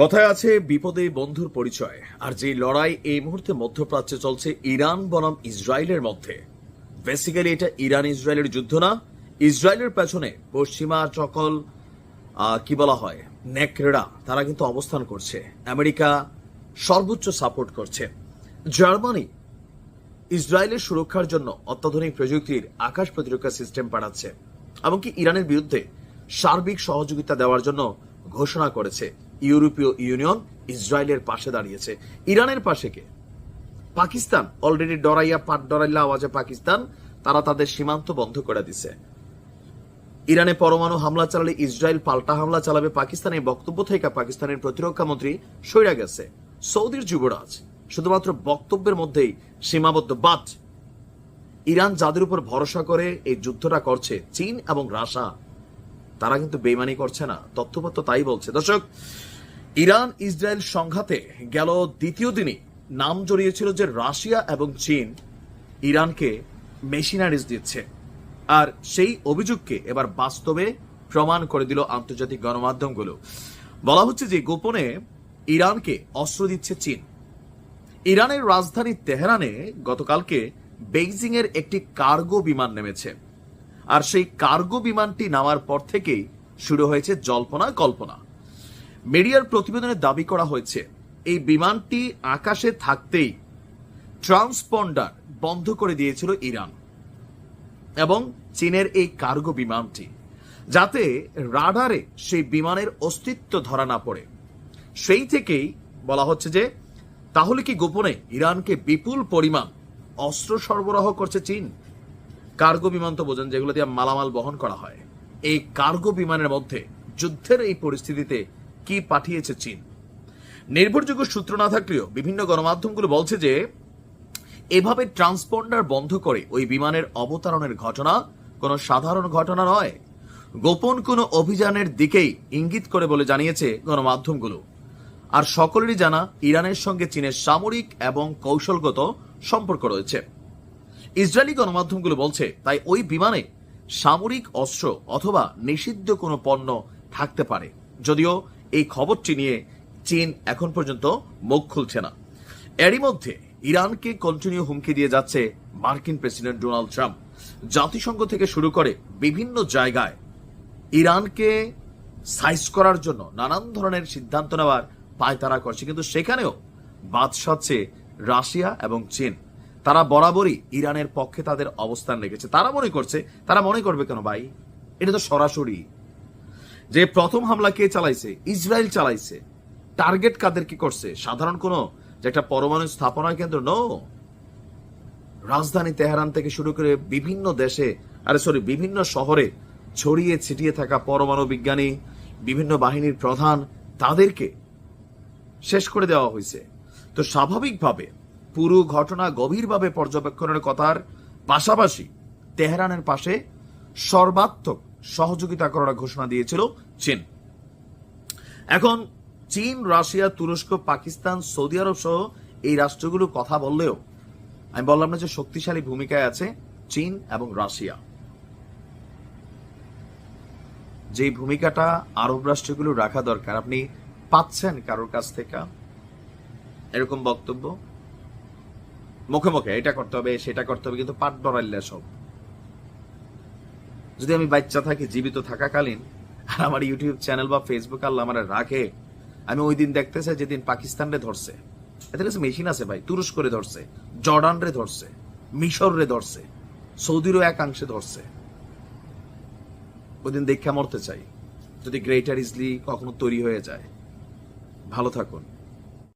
কথায় আছে বিপদে বন্ধুর পরিচয়। আর যে লড়াই এই মুহূর্তে মধ্যপ্রাচ্যে চলছে ইরান বনাম ইসরায়েলের মধ্যে। বেসিক্যালি এটা ইরান ইসরায়েলের যুদ্ধ না ইসরায়েলের পেছনে পশ্চিমা আহ, কি বলা হয় নেকড়া তারা কিন্তু অবস্থান করছে। আমেরিকা সর্বোচ্চ সাপোর্ট করছে। জার্মানি ইসরায়েলের সুরক্ষার জন্য অত্যাধুনিক প্রযুক্তির আকাশ প্রতিরক্ষা সিস্টেম পাঠাচ্ছে এমনকি ইরানের বিরুদ্ধে সার্বিক সহযোগিতা দেওয়ার জন্য ঘোষণা করেছে। ইউরোপীয় ইউনিয়ন ইসরায়েলের পাশে দাঁড়িয়েছে। ইরানের পাশে কে? পাকিস্তান। অলরেডি ডরাইয়া পাট ডরাইল্লা আওয়াজে পাকিস্তান, তারা তাদের সীমান্ত বন্ধ করে দিছে। ইরানে পরমাণু হামলা চালালে ইসরায়েল পাল্টা হামলা চালাবে। পাকিস্তান এই বক্তব্য থেকে পাকিস্তানের প্রতিরক্ষা মন্ত্রী সইরা গেছে। সৌদির যুবরাজ শুধুমাত্র বক্তব্যের মধ্যেই সীমাবদ্ধ বাদ ইরান যাদের উপর ভরসা করে এই যুদ্ধটা করছে, চীন এবং রাশা তারা কিন্তু বেইমানি করছে না। তথ্যপত্র তাই বলছে। দর্শক ইরান ইসরায়েল সংঘাতে গেল দ্বিতীয় দিনই। নাম জড়িয়েছিল যে রাশিয়া এবং চীন ইরানকে মেশিনারিজ দিচ্ছে। আর সেই অভিযোগকে এবার বাস্তবে প্রমাণ করে দিল আন্তর্জাতিক গণমাধ্যমগুলো। বলা হচ্ছে যে গোপনে ইরানকে অস্ত্র দিচ্ছে চীন। ইরানের রাজধানী তেহরানে গতকালকে বেইজিং এর একটি কার্গো বিমান নেমেছে। আর সেই কার্গো বিমানটি নামার পর থেকেই শুরু হয়েছে জল্পনা কল্পনা মিডিয়ার প্রতিবেদনে দাবি করা হয়েছে, এই বিমানটি আকাশে থাকতেই ট্রান্সপন্ডার বন্ধ করে দিয়েছিল ইরান এবং চীনের এই কার্গো বিমানটি, যাতে রাডারে সেই বিমানের অস্তিত্ব ধরা না পড়ে। সেই থেকেই বলা হচ্ছে যে, তাহলে কি গোপনে ইরানকে বিপুল পরিমাণ অস্ত্র সরবরাহ করছে চীন? কার্গো বিমান তো বোঝেন যেগুলো দিয়ে মালামাল বহন করা হয়। এই কার্গো বিমানের মধ্যে যুদ্ধের এই পরিস্থিতিতে কি পাঠিয়েছে চীন? নির্ভরযোগ্য সূত্র না থাকলেও বিভিন্ন গণমাধ্যমগুলো বলছে যে, এভাবে ট্রান্সপন্ডার বন্ধ করে ওই বিমানের অবতরণের ঘটনা কোনো সাধারণ ঘটনা নয়। গোপন কোনো অভিযানের দিকেই ইঙ্গিত করে বলে জানিয়েছে গণমাধ্যমগুলো। আর সকলেরই জানা, ইরানের সঙ্গে চীনের সামরিক এবং কৌশলগত সম্পর্ক রয়েছে। ইসরায়েলি গণমাধ্যমগুলো বলছে, তাই ওই বিমানে সামরিক অস্ত্র অথবা নিষিদ্ধ কোনো পণ্য থাকতে পারে। যদিও এই খবরটি নিয়ে চীন এখন পর্যন্ত মুখ খুলছে না। এরই মধ্যে ইরানকে কন্টিনিউ হুমকি দিয়ে যাচ্ছে মার্কিন প্রেসিডেন্ট ডোনাল্ড ট্রাম্প। জাতিসংঘ থেকে শুরু করে বিভিন্ন জায়গায় ইরানকে সাইজ করার জন্য নানান ধরনের সিদ্ধান্ত নেওয়ার পায়তারা করছে। কিন্তু সেখানেও বাদ সাধছে রাশিয়া এবং চীন। তারা বরাবরই ইরানের পক্ষে তাদের অবস্থান রেখেছে। তারা মনে করছে, তারা মনে করবে কেন ভাই? এটা তো সরাসরি যে প্রথম হামলা কে চালাইছে? ইসরায়েল চালাইছে। টার্গেট কাদের কি করছে? সাধারণ কোন যে একটা পরমাণু স্থাপনা কেন্দ্র? নো রাজধানী তেহরান থেকে শুরু করে বিভিন্ন দেশে, আরে সরি বিভিন্ন শহরে ছড়িয়ে ছিটিয়ে থাকা পরমাণু বিজ্ঞানী, বিভিন্ন বাহিনীর প্রধান, তাদেরকে শেষ করে দেওয়া হয়েছে। তো স্বাভাবিকভাবে পুরো ঘটনা গভীরভাবে পর্যবেক্ষণের কথার পাশাপাশি তেহরানের পাশে সর্বাত্মক সহযোগিতা করার ঘোষণা দিয়েছিল চীন। এখন চীন, রাশিয়া, তুরস্ক, পাকিস্তান, সৌদি আরব সহ এই রাষ্ট্রগুলো কথা বললেও, আমি বললাম না যে শক্তিশালী ভূমিকায় আছে চীন এবং রাশিয়া। যে ভূমিকাটা আরব রাষ্ট্রগুলো রাখা দরকার, আপনি পাচ্ছেন কারোর কাছ থেকে এরকম বক্তব্য? মুখে মুখে, এটা করতে হবে, সেটা করতে হবে, কিন্তু পাট ডরাইলে সব। যদি আমি বাচ্চা থাকি, জীবিত থাকাকালীন, আর আমার ইউটিউব চ্যানেল বা ফেসবুক আল্লাহ আমার রাখে, আমি ওই দিন দেখতে চাই যেদিন পাকিস্তান রে ধরছে। এদের কাছে মেশিন আছে ভাই, তুরস্ক রে ধরছে, জর্ডান রে ধরছে, মিশর রে ধরছে, সৌদিরও একাংশে ধরছে। ওই দিন দেখা মরতে চাই, যদি গ্রেটার ইজলি কখনো তৈরি হয়ে যায়। ভালো থাকুন।